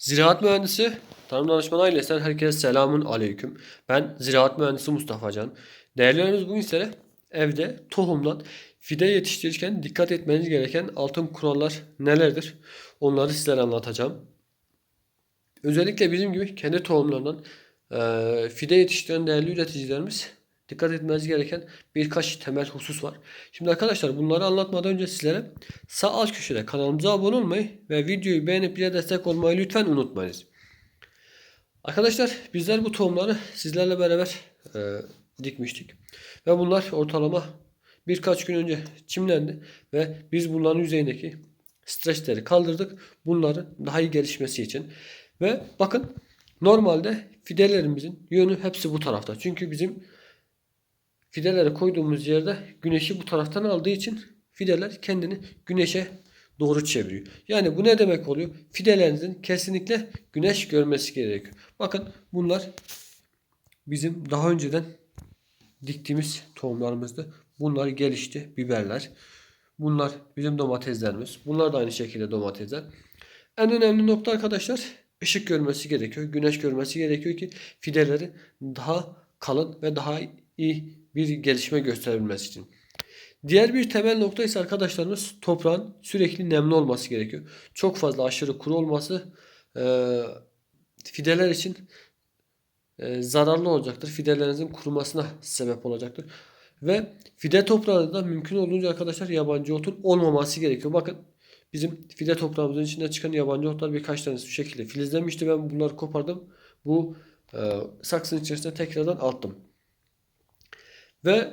Ziraat mühendisi, tarım danışmanı ailesinden herkese selamun aleyküm. Ben ziraat mühendisi Mustafa Can. Değerlerimiz bugün sizlere evde tohumdan fide yetiştirirken dikkat etmeniz gereken altın kurallar nelerdir? Onları sizlere anlatacağım. Özellikle bizim gibi kendi tohumlarından fide yetiştiren değerli üreticilerimiz dikkat etmeniz gereken birkaç temel husus var. Şimdi arkadaşlar bunları anlatmadan önce sizlere sağ alt köşede kanalımıza abone olmayı ve videoyu beğenip bize destek olmayı lütfen unutmayınız. Arkadaşlar bizler bu tohumları sizlerle beraber e, dikmiştik. Ve bunlar ortalama birkaç gün önce çimlendi ve biz bunların yüzeyindeki streçleri kaldırdık. Bunların daha iyi gelişmesi için. Ve bakın normalde fidelerimizin yönü hepsi bu tarafta. Çünkü bizim fideleri koyduğumuz yerde güneşi bu taraftan aldığı için fideler kendini güneşe doğru çeviriyor. Yani bu ne demek oluyor? Fidelerinizin kesinlikle güneş görmesi gerekiyor. Bakın bunlar bizim daha önceden diktiğimiz tohumlarımızdı. Bunlar gelişti. Biberler. Bunlar bizim domateslerimiz. Bunlar da aynı şekilde domatesler. En önemli nokta arkadaşlar ışık görmesi gerekiyor. Güneş görmesi gerekiyor ki fideleri daha kalın ve daha iyi bir gelişme gösterebilmesi için. Diğer bir temel nokta ise arkadaşlarımız toprağın sürekli nemli olması gerekiyor. Çok fazla aşırı kuru olması e, fideler için e, zararlı olacaktır. Fidelerinizin kurumasına sebep olacaktır. Ve fide toprağında mümkün olduğunca arkadaşlar yabancı otun olmaması gerekiyor. Bakın bizim fide toprağımızın içinde çıkan yabancı otlar birkaç tanesi şu şekilde filizlenmişti. Ben bunları kopardım. Bu e, saksının içerisine tekrardan attım. Ve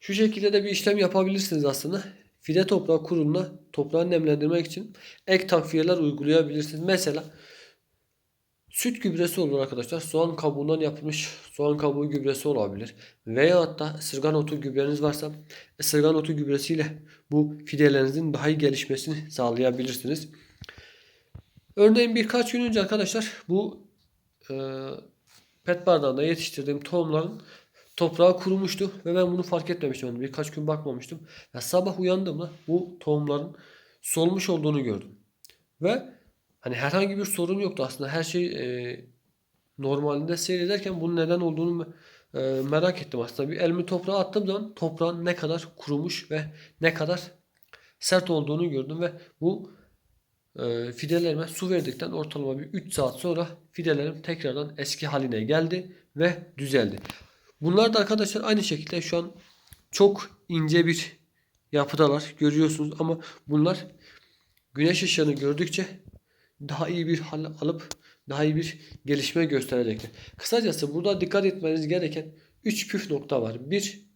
şu şekilde de bir işlem yapabilirsiniz aslında. Fide toprağı kurumuna toprağı nemlendirmek için ek takviyeler uygulayabilirsiniz. Mesela süt gübresi olur arkadaşlar. Soğan kabuğundan yapılmış soğan kabuğu gübresi olabilir. Veya hatta ısırgan otu gübreniz varsa ısırgan otu gübresiyle bu fidelerinizin daha iyi gelişmesini sağlayabilirsiniz. Örneğin birkaç gün önce arkadaşlar bu e, pet bardağında yetiştirdiğim tohumların toprağı kurumuştu ve ben bunu fark etmemiştim. Yani birkaç gün bakmamıştım. Ya sabah uyandığımda bu tohumların solmuş olduğunu gördüm. Ve hani herhangi bir sorun yoktu aslında. Her şey e, normalinde seyrederken bunun neden olduğunu e, merak ettim aslında. Bir elimi toprağa attığım zaman toprağın ne kadar kurumuş ve ne kadar sert olduğunu gördüm ve bu e, fidelerime su verdikten ortalama bir 3 saat sonra fidelerim tekrardan eski haline geldi ve düzeldi. Bunlar da arkadaşlar aynı şekilde şu an çok ince bir yapıdalar görüyorsunuz ama bunlar güneş ışığını gördükçe daha iyi bir hal alıp daha iyi bir gelişme gösterecektir. Kısacası burada dikkat etmeniz gereken 3 püf nokta var. 1.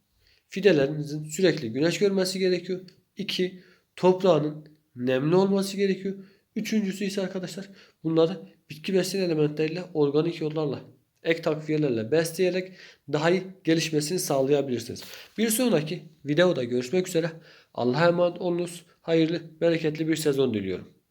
Fidelerinizin sürekli güneş görmesi gerekiyor. 2. Toprağının nemli olması gerekiyor. Üçüncüsü ise arkadaşlar bunları bitki besin elementleriyle organik yollarla ek takviyelerle besleyerek daha iyi gelişmesini sağlayabilirsiniz. Bir sonraki videoda görüşmek üzere. Allah'a emanet olunuz. Hayırlı, bereketli bir sezon diliyorum.